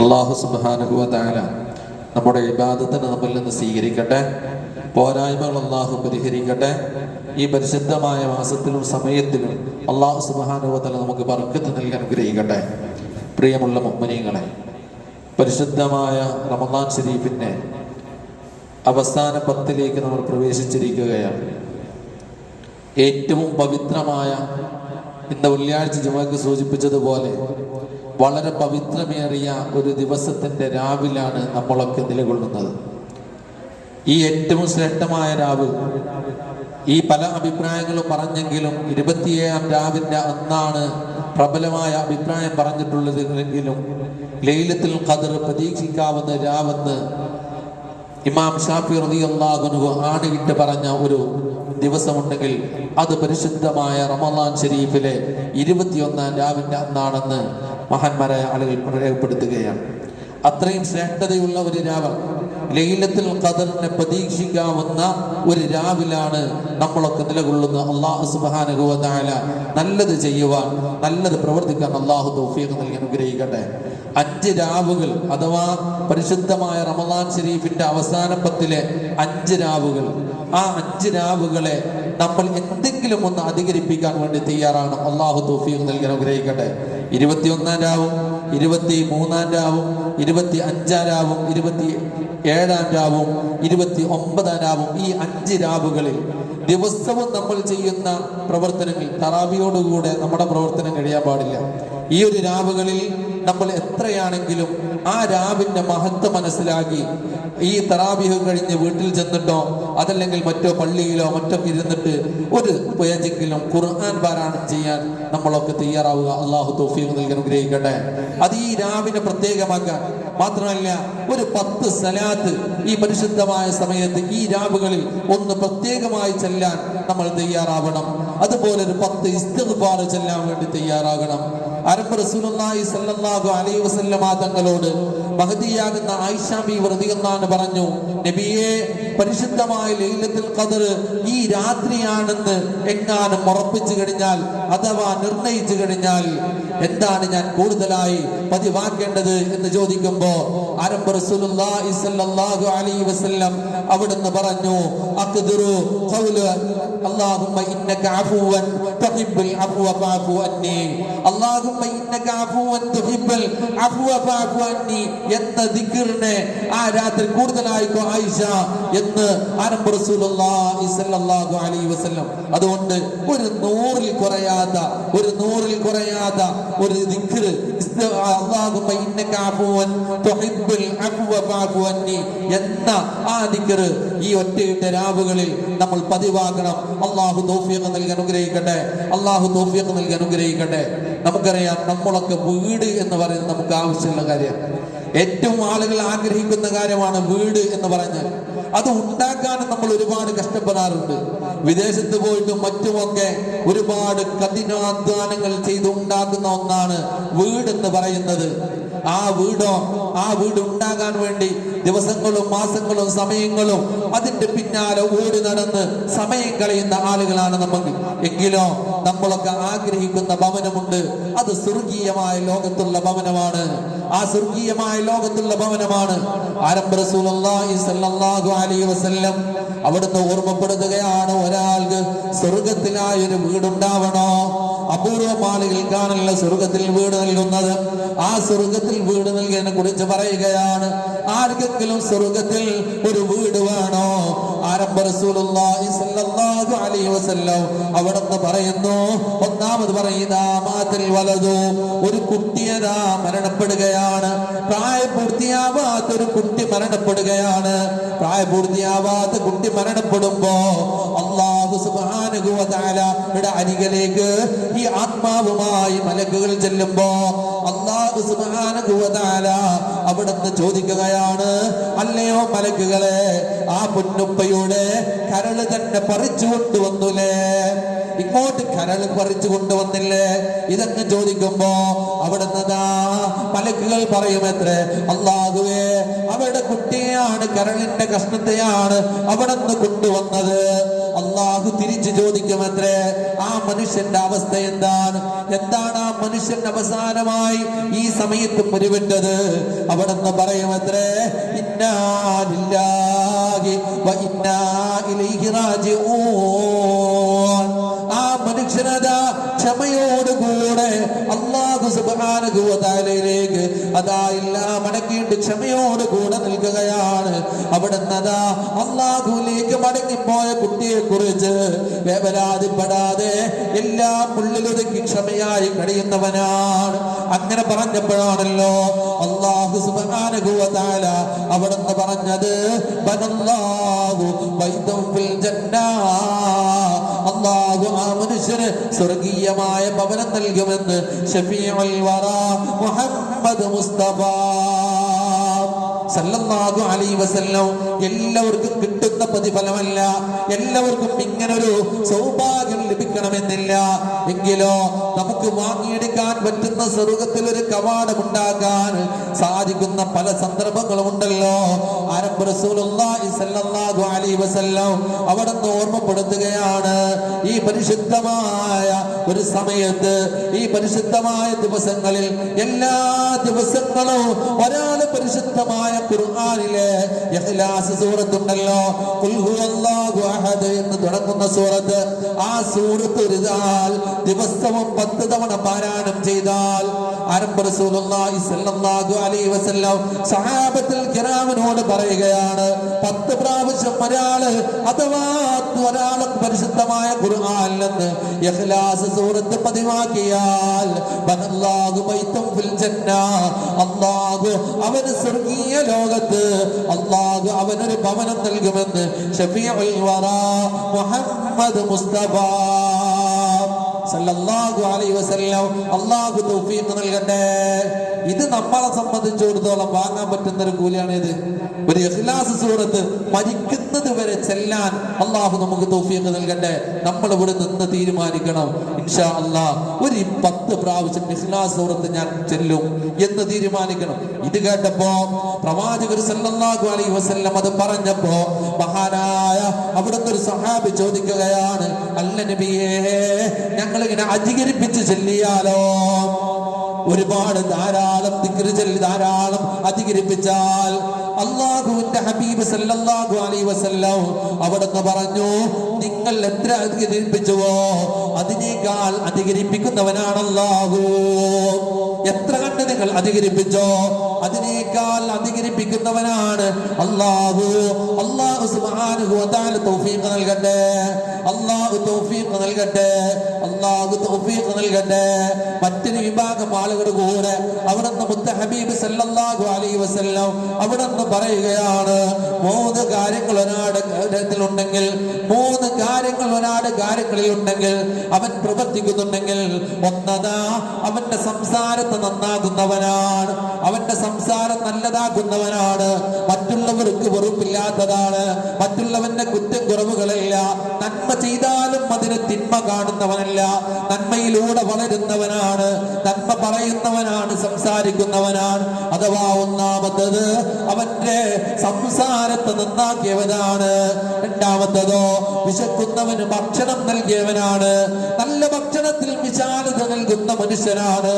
അള്ളാഹു സുബാനുഭവത്തായ നമ്മുടെ ഇബാദത്തിന് നമ്മിൽ നിന്ന് സ്വീകരിക്കട്ടെ. പോരായ്മകൾ അള്ളാഹു പരിഹരിക്കട്ടെ. ഈ പരിശുദ്ധമായ മാസത്തിലും സമയത്തിലും അള്ളാഹു സുബാനുഭവത്തല നമുക്ക് ബർക്കത്ത് നൽകാൻ അനുഗ്രഹിക്കട്ടെ പ്രിയമുള്ള മുമ്മനീങ്ങളെ പരിശുദ്ധമായ റമദാൻ ഷരീഫിന്റെ അവസാന പത്തിലേക്ക് നമ്മൾ പ്രവേശിച്ചിരിക്കുകയാണ്. ഏറ്റവും പവിത്രമായ ഇന്ന് വെള്ളിയാഴ്ച ജുമക്ക് സൂചിപ്പിച്ചതുപോലെ വളരെ പവിത്രമേറിയ ഒരു ദിവസത്തിന്റെ രാവിലാണ് നമ്മളൊക്കെ നിലകൊള്ളുന്നത്. ഈ ഏറ്റവും ശ്രേഷ്ഠമായ രാവ് ഈ പല അഭിപ്രായങ്ങളും പറഞ്ഞെങ്കിലും ഇരുപത്തിയേഴാം രാവിന്റെ അന്നാണ് പ്രബലമായ അഭിപ്രായം പറഞ്ഞിട്ടുള്ളത് എങ്കിലും ലൈലത്തിൽ ഖദർ പ്രതീക്ഷിക്കാവുന്ന രാവെന്ന് ഇമാം ഷാഫി റളിയല്ലാഹു ആണിയിട്ട് പറഞ്ഞ ഒരു ദിവസമുണ്ടെങ്കിൽ അത് പരിശുദ്ധമായ റമദാൻ ഷരീഫിലെ ഇരുപത്തിയൊന്നാം രാവിന്റെ അന്നാണെന്ന് മഹാന്മാരായ ആളുകൾ രേഖപ്പെടുത്തുകയാണ് അത്രയും ശ്രേഷ്ഠതയുള്ള ഒരു രാവ് ലൈലത്തിൽ ഖദറിനെ പ്രതീക്ഷിക്കാവുന്ന ഒരു രാവിലാണ് നമ്മളൊക്കെ നിലകൊള്ളുന്ന അള്ളാഹു തആല നല്ലത് ചെയ്യുവാൻ നല്ലത് പ്രവർത്തിക്കാൻ അള്ളാഹു തൗഫീഖ് നൽകി അനുഗ്രഹിക്കട്ടെ. അഞ്ച് രാവുകൾ അഥവാ പരിശുദ്ധമായ റമദാൻ ഷെരീഫിന്റെ അവസാന പത്തിലെ അഞ്ച് രാവുകൾ. ആ അഞ്ച് രാവുകളെ നമ്മൾ എന്തെങ്കിലും ഒന്ന് അധികരിപ്പിക്കാൻ വേണ്ടി തയ്യാറാണ്. അള്ളാഹു തൗഫീഖ് നൽകി അനുഗ്രഹിക്കട്ടെ. ഇരുപത്തിയൊന്നാം രാവും ഇരുപത്തി മൂന്നാം രാവും ഇരുപത്തി അഞ്ചാം രാവും ഇരുപത്തി ഏഴാം രാവും ഇരുപത്തി ഒമ്പതാം രാവും ഈ അഞ്ച് രാവുകളിൽ. ദിവസവും നമ്മൾ ചെയ്യുന്ന പ്രവർത്തനങ്ങൾ തറാവിയോടുകൂടെ നമ്മുടെ പ്രവർത്തനം കഴിയാൻ പാടില്ല. ഈ ഒരു രാവുകളിൽ നമ്മൾ എത്രയാണെങ്കിലും ആ രാവിന്റെ മഹത്വം മനസ്സിലാക്കി ഈ തറാബിഹ് കഴിഞ്ഞ് വീട്ടിൽ ചെന്നിട്ടോ അതല്ലെങ്കിൽ മറ്റോ പള്ളിയിലോ മറ്റോ ഇരുന്നിട്ട് ഒരു പേജെങ്കിലും ഖുർആൻ പാരായണം ചെയ്യാൻ നമ്മളൊക്കെ തയ്യാറാവുക. അള്ളാഹു തൗഫീഖ് നൽകി അനുഗ്രഹിക്കട്ടെ. അത് ഈ രാവിനെ പ്രത്യേകമാക്കാൻ മാത്രമല്ല ഒരു പത്ത് സലാത്ത് ഈ പരിശുദ്ധമായ സമയത്ത് ഈ രാവുകളിൽ ഒന്ന് പ്രത്യേകമായി ചെല്ലാൻ നമ്മൾ തയ്യാറാവണം. അതുപോലെ ഒരു പത്ത് ഇസ്തിഗ്ഫാർ ചെല്ലാൻ വേണ്ടി തയ്യാറാകണം. അരബ് റസൂലുള്ളാഹി സ്വല്ലല്ലാഹു അലൈഹി വസല്ലമ തങ്ങളോട് മഹദിയാകുന്ന ആയിഷ ബി റളിയല്ലാഹു പറഞ്ഞു നബിയെ പരിശുദ്ധമായ ലൈലത്തുൽ ഖദർ ഈ രാത്രിയാണെന്ന് എങ്ങാനും ഉറപ്പിച്ചു കഴിഞ്ഞാൽ അഥവാ നിർണയിച്ചു കഴിഞ്ഞാൽ എന്താണ് ഞാൻ കൂടുതലായി പതിവാക്കേണ്ടത്? എന്ന് ചോദിക്കുമ്പോ ആരംഭ റസൂലുള്ളാഹി സ്വല്ലല്ലാഹു അലൈഹി വസല്ലം അവിടുന്ന് പറഞ്ഞു അഖ്ദിറു ഖൗല അല്ലാഹുമ്മ ഇന്നക അഫുവൻ تحب العفو فاعف عني اللهم ഇന്നക അഫുവൻ تحب العفو فاعف عني എന്ന ദിക്റിനെ ആ രാത്രി കൂടുതലായിക്കോ ആയിഷ എന്ന് ആരംഭ റസൂലുള്ളാഹി അലൈഹി വസല്ലം. അതുകൊണ്ട് ഒരു നൂറിൽ കുറയാത്ത ഒരു നൂറിൽ കുറയാത്ത ഒരു ദിക്ർ അല്ലാഹുമ്മ ഇന്നക അഫുവൻ തുഹിബ്ബുൽ അഫ്വ ഫഅഫു അന്നി എന്ന ആ ദിക്ർ ഈ ഒറ്റയുടെ രാവുകളിൽ നമ്മൾ പതിവാകണം. അള്ളാഹു തോഫിയൊക്കെ നൽകി അനുഗ്രഹിക്കട്ടെ. അള്ളാഹു തോഫിയൊക്കെ നൽകി അനുഗ്രഹിക്കട്ടെ. നമുക്കറിയാം നമ്മളൊക്കെ വീട് എന്ന് പറയുന്നത് നമുക്ക് ആവശ്യമുള്ള കാര്യം. ഏറ്റവും ആളുകൾ ആഗ്രഹിക്കുന്ന കാര്യമാണ് വീട് എന്ന് പറഞ്ഞാൽ. അത് ഉണ്ടാക്കാനും നമ്മൾ ഒരുപാട് കഷ്ടപ്പെടാറുണ്ട്. വിദേശത്ത് പോയിട്ടും മറ്റുമൊക്കെ ഒരുപാട് കഠിനാധ്വാനങ്ങൾ ചെയ്തുണ്ടാക്കുന്ന ഒന്നാണ് വീട് എന്ന് പറയുന്നത്. ആ വീടോ ആ വീട് ഉണ്ടാകാൻ വേണ്ടി ദിവസങ്ങളും മാസങ്ങളും സമയങ്ങളും അതിന്റെ പിന്നാലെ ഓടി നടന്ന് സമയം കളയുന്ന ആളുകളാണ് നമുക്ക്. എങ്കിലോ നമ്മളൊക്കെ ആഗ്രഹിക്കുന്ന ഭവനമുണ്ട്. അത് സ്വർഗീയമായ ലോകത്തുള്ള ഭവനമാണ്. ആ സ്വർഗീയമായ ലോകത്തുള്ള ഭവനമാണ്. അവിടുന്ന് ഓർമ്മപ്പെടുത്തുകയാണ് ഒരാൾക്ക് സ്വർഗത്തിനായൊരു വീടുണ്ടാവണോ? അപൂർവം കാണുന്ന സ്വർഗത്തിൽ വീട് നൽകുന്നത്. ആ സ്വർഗത്തിൽ വീട് നൽകിയതിനെ കുറിച്ച് പറയുകയാണ് ആർക്കെങ്കിലും സ്വർഗത്തിൽ ഒരു വീട് വേണോ? അവിടുന്ന് പറയുന്നു ഒന്നാമത് പറയുന്ന മാത്തിൽ വലതു ഒരു കുട്ടിയതാ മരണപ്പെടുകയാണ്. പ്രായപൂർത്തിയാവാത്ത ഒരു കുട്ടി മരണപ്പെടുകയാണ്. പ്രായപൂർത്തിയാവാത്ത കുട്ടി മരണപ്പെടുമ്പോ അള്ളാഹു തആലയുടെ അരികിലേക്ക് ഈ ആത്മാവുമായി മലക്കുകൾ ചെല്ലുമ്പോ അള്ളാഹു തആല അവിടുന്ന് ചോദിക്കുകയാണ് അല്ലയോ മലക്കുകളെ ആ പൊന്നുപ്പയുടെ കരൾ തന്നെ പറിച്ചു കൊണ്ടുവന്നുലേ ഇങ്ങോട്ട് കരൾ പറിച്ചു കൊണ്ടുവന്നില്ലേ? ഇതെന്ന് ചോദിക്കുമ്പോ അവിടുന്ന് മലക്കുകൾ പറയുമത്രേ അള്ളാഹുവേ അവരുടെ കുട്ടിയാണ് കരളിന്റെ കഷ്ണത്തെയാണ് അവിടുന്ന് കൊണ്ടുവന്നത്. അള്ളാഹു തിരിച്ചു ചോദിക്കുമത്രേ ആ മനുഷ്യന്റെ അവസ്ഥ എന്താണ്? എന്താണ് ആ മനുഷ്യൻ അവസാനമായി ഈ സമയത്ത് മുരുവിട്ടത് അവിടെ നിന്ന് പറയുമത്രേ ഇന്നാലില്ലാഹി ഇലൈഹി റാജിഊൻ. ആ മനുഷ്യനതാ ക്ഷമയോടുകൂടെ അള്ളാഹു സുബാനുഭൂതാലയിലേക്ക് അതാ എല്ലാം ക്ഷമയോട് കൂടെ നിൽക്കുകയാണ്. അവിടെ അതാ അള്ളാഹുലേക്ക് മടങ്ങിപ്പോയ കുട്ടിയെ കുറിച്ച് വേവലാതിപ്പെടാതെ എല്ലാം ഉള്ളിലൊതുക്കി ക്ഷമയായി കഴിയുന്നവനാണ്. അങ്ങനെ പറഞ്ഞപ്പോഴാണല്ലോ അള്ളാഹു സുബാനുഭൂതാല അവിടെ നിന്ന് പറഞ്ഞത് അള്ളാഹു ആ മനുഷ്യന് സ്വർഗീയമായ ഭവനം നൽകുമെന്ന് വറ മുഹമ്മദ് മുസ്തഫ സല്ലല്ലാഹു അലൈഹി വസല്ലം. എല്ലാവർക്കും കിട്ടുന്ന പ്രതിഫലമല്ല. എല്ലാവർക്കും ഇങ്ങനൊരു സൗഭാഗ്യം ലഭിക്കണമെന്നില്ല. എങ്കിലോ നമുക്ക് വാങ്ങിയെടുക്കാൻ പറ്റുന്ന സ്വർഗത്തിൽ ഒരു കവാടം ഉണ്ടാകാൻ സാധിക്കുന്ന പല സന്ദർഭങ്ങളും ഉണ്ടല്ലോ അവിടെ നിന്ന് ഓർമ്മപ്പെടുത്തുകയാണ് ഈ പരിശുദ്ധമായ ഒരു സമയത്ത് ഈ പരിശുദ്ധമായ ദിവസങ്ങളിൽ എല്ലാ ദിവസങ്ങളും ഒരാൾ പരിശുദ്ധമായ ഖുർആനിലെ സൂറത്തുണ്ടല്ലോ. എന്ന് തുടങ്ങുന്ന സൂറത്ത് ആ സൂറത്ത് ഒരുതാൽ ദിവസവും പത്ത് തവണ പാരായണം ചെയ്താൽ അലൈഹി വസല്ലം സഹാബത്തുൽ കിറാമിനോട് പറയുകയാണ് പത്ത് പ്രാവശ്യം ഒരാൾ അഥവാ ഒരാൾ പരിശുദ്ധമായ ഖുർആനിൽ നിന്ന് ഇഖ്ലാസ് സൂറത്ത് പതിവാക്കിയാൽ ബനല്ലാഹു ഫിൽ ജന്ന. അല്ലാഹു അവന് സ്വർഗീയ ലോകത്ത് അല്ലാഹു അവനൊരു ഭവനം നൽകുമെന്ന് ഷഫീഉൽ വറ മുഹമ്മദ് മുസ്തഫ. സല്ലല്ലാഹു അലൈഹി വസല്ലം. അല്ലാഹു തൗഫീഖ് നൽകട്ടെ. ഇത് നമ്മളെ സംബന്ധിച്ചിടത്തോളം വാങ്ങാൻ പറ്റുന്ന ഒരു കൂലിയാണ് ഇത് ഒരു ഇഖ്ലാസ് സൂറത്ത് മരിക്കുന്നത് വരെ ചെല്ലാൻ അള്ളാഹു നമുക്ക് തൗഫീഖ് നൽകട്ടെ. നമ്മൾ ഇവിടെ നിന്ന് തീരുമാനിക്കണം. ഇൻഷാ അള്ളാ ഒരു പത്ത് പ്രാവശ്യം ഇഖ്ലാസ് സൂറത്ത് ഞാൻ ചെല്ലും എന്ന് തീരുമാനിക്കണം. ഇത് കേട്ടപ്പോ പ്രവാചകർ സല്ലല്ലാഹു അലൈഹി വസല്ലം അത് പറഞ്ഞപ്പോ മഹാനായ അവിടുന്ന് ഒരു സഹാബി ചോദിക്കുകയാണ് അല്ല നബിയേ ഞങ്ങൾ ഇങ്ങനെ അധികരിപ്പിച്ച് ചെല്ലിയാലോ? ഒരുപാട് ധാരാളം ചൊല്ലി ധാരാളം അധികരിപ്പിച്ചാൽ അള്ളാഹുവിന്റെ ഹബീബ് സല്ലല്ലാഹു അലൈഹി വസല്ലം അവിടുന്ന് പറഞ്ഞു നിങ്ങൾ എത്ര അധികരിപ്പിച്ചുവോ അതിനേക്കാൾ അധികരിപ്പിക്കുന്നവനാണ് അള്ളാഹു എത്ര കണ്ട് നിങ്ങൾ അധികരിപ്പിച്ചോ? അതിനേക്കാൾ അധികരിപ്പിക്കുന്നവനാണ് അള്ളാഹു അള്ളാഹു സുബ്ഹാനഹു വ തആല തൗഫീഖ് നൽകട്ടെ. അള്ളാഹു തൗഫീഖ് നൽകട്ടെ. അള്ളാഹു തൗഫീഖ് നൽകട്ടെ. മറ്റൊരു വിഭാഗം ആളുകൾ കൂടെ അവിടുന്ന് മുത്ത ഹബീബ് സല്ലല്ലാഹു അലൈഹി വസല്ലം അവിടുന്ന് പറയുകയാണ് മൂന്ന് കാര്യങ്ങൾ ഒരാട് കാര്യത്തിലുണ്ടെങ്കിൽ മൂന്ന് കാര്യങ്ങൾ ഒരാട് കാര്യങ്ങളിൽ ഉണ്ടെങ്കിൽ അവൻ പ്രവർത്തിക്കുന്നുണ്ടെങ്കിൽ ഒന്നതാ അവന്റെ സംസാരത്തെ നന്നാകുന്നവനാണ്. അവന്റെ സംസാരം നല്ലതാകുന്നവനാണ്. മറ്റുള്ളവർക്ക് വെറുപ്പില്ലാത്തതാണ്. മറ്റുള്ളവന്റെ കുറ്റം കുറവുകളല്ല. നന്മ ചെയ്താലും അതിന് തിന്മ കാണുന്നവനല്ല. നന്മയിലൂടെ വളരുന്നവനാണ്. നന്മ പറയുന്നവനാണ് സംസാരിക്കുന്നവനാണ്. അഥവാ ഒന്നാമത്തത് അവന്റെ സംസാരത്തെ നന്നാക്കിയവനാണ്. രണ്ടാമത്തതോ വിശക്കുന്നവന് ഭക്ഷണം നൽകിയവനാണ്. നല്ല ഭക്ഷണത്തിൽ വിശാലത നൽകുന്ന മനുഷ്യനാണ്.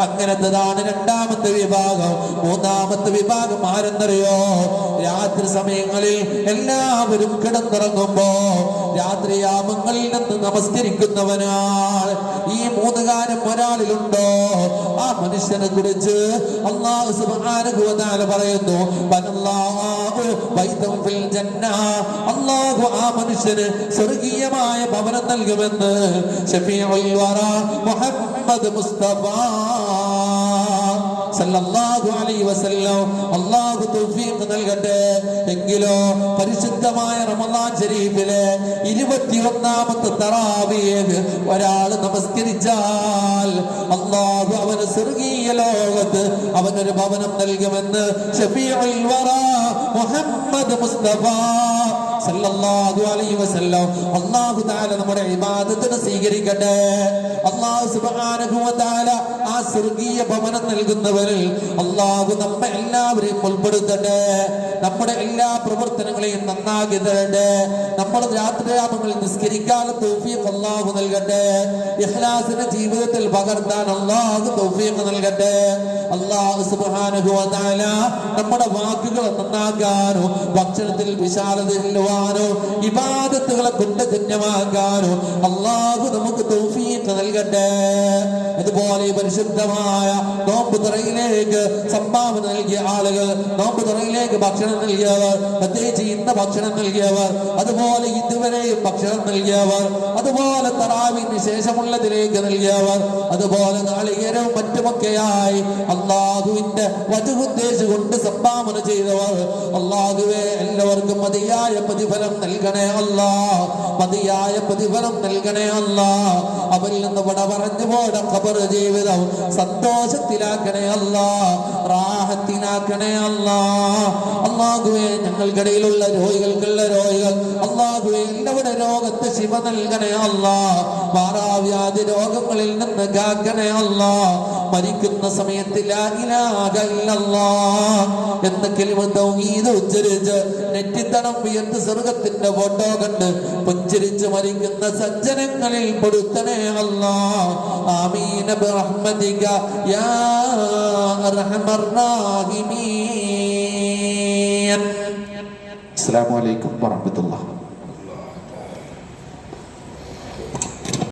അങ്ങനത്തതാണ് രണ്ടാമത്തെ വിഭാഗം. മൂന്നാമത്തെ വിഭാഗം ആരെന്നറിയോ? രാത്രി സമയങ്ങളിൽ എല്ലാവരും കിടന്നിറങ്ങുമ്പോ രാത്രിയാമങ്ങളിൽ നിന്ന് നമസ്കരിക്കുന്നവനാണ് ഈ മൂന്ന് കാര്യം ഒരാളിലുണ്ടോ? ആ മനുഷ്യനെ കുറിച്ച് അള്ളാഹു വ പറയുന്നു അള്ളാഹു ആ മനുഷ്യന് സ്വർഗീയമായ ഭവനം നൽകുമെന്ന് വറ മുഹമ്മദ് മുസ്തഫ സല്ലല്ലാഹു അലൈഹി വസല്ലം അല്ലാഹു തൗഫീഖ് നൽകട്ടെ. എങ്കിലോ പരിശുദ്ധമായ റമദാൻ ശരീഫിലെ ഇരുപത്തിയൊന്നാമത്തെ തറാവിയത് ഒരാൾ നമസ്കരിച്ചാൽ അള്ളാഹു അവന് സ്വർഗീയ ലോകത്ത് അവനൊരു ഭവനം നൽകുമെന്ന് ഷഫീഉൽ വറ മുഹമ്മദ് മുസ്തഫ സല്ലല്ലാഹു അലൈഹി വസല്ലം. അല്ലാഹു തആല നമ്മുടെ ഇബാദത്തിനെ സ്വീകരിക്കട്ടെ. അള്ളാഹു സുബ്ഹാനഹു വ ആ സ്വർഗീയ ഭവനം നൽകുന്നവരിൽ അള്ളാഹു നമ്മെ എല്ലാവരെയും ഉൾപ്പെടുത്തട്ടെ. നമ്മുടെ എല്ലാ പ്രവർത്തനങ്ങളെയും നന്നാക്കി തരട്ടെ. നമ്മൾ രാത്രിയാപങ്ങളിൽ നിസ്കരിക്കാതെ തൗഫീഖ് അള്ളാഹു നൽകട്ടെ. ഇഖ്ലാസിന്റെ ജീവിതത്തിൽ പകർത്താൻ അള്ളാഹു തൗഫീഖ് നൽകട്ടെ. അള്ളാഹു സുബ്ഹാനഹു വ നമ്മുടെ വാക്കുകൾ നന്നാക്കാനും ഭക്ഷണത്തിൽ വിശാലത ചെല്ലുവാനോ ഇബാദത്തുകളെ കൊണ്ട് ധന്യമാക്കാനോ അള്ളാഹു നമുക്ക് തൗഫീഖ് നൽകട്ടെ. അതുപോലെ പരിശുദ്ധമായ നോമ്പ് തുറയിലേക്ക് സംഭാവന നൽകിയ ആളുകൾ നോമ്പ് തുറയിലേക്ക് ഭക്ഷണം നൽകിയവർ പ്രത്യേകിച്ച് ഇന്ന് ഭക്ഷണം നൽകിയവർ അതുപോലെ ഇതുവരെയും ഭക്ഷണം നൽകിയവർ അതുപോലെ തറാവിന് ശേഷമുള്ളതിലേക്ക് നൽകിയവർ അതുപോലെ നാളികേരവും മറ്റുമൊക്കെയായി അള്ളാഹുവിന്റെ വധുദ്ദേശിച്ചുകൊണ്ട് സംഭാവന ചെയ്തവർ അള്ളാഹുവെ എല്ലാവർക്കും മതിയായ പ്രതിഫലം നൽകണേ അല്ല മതിയായ പ്രതിഫലം നൽകണേ അല്ല അവരിൽ നിന്ന് വിട പറഞ്ഞു പോട ഖബർ ജീവിതം സന്തോഷത്തിലാക്കണേ അല്ല റാഹത്തിനാക്കണേ അല്ല അള്ളാഹുവെ ഞങ്ങൾക്കിടയിലുള്ള രോഗികൾക്കുള്ള രോഗികൾ അല്ലാഹുവേ എല്ലാവരുടെ രോഗത്ത് ശിവ നൽകണേ അല്ല മാറാവ്യാധി രോഗങ്ങളിൽ നിന്ന് കാക്കണേ അല്ല മരിക്കുന്ന സമയത്ത് ഇലാഹ ഇല്ലല്ലാഹ് എന്ന തൗഹീദ് ഉച്ചരിച്ച് നെറ്റിത്തണം ഉയർത്ത് സ്വർഗത്തിന്റെ ഫോട്ടോ കണ്ട് പുഞ്ചരിച്ച് മരിക്കുന്ന സജ്ജനങ്ങളിൽ പെടുത്തണേ അല്ലാ ആമീന ബിറഹ്മതിക യാ അർഹമർ അസ്സലാമു അലൈക്കും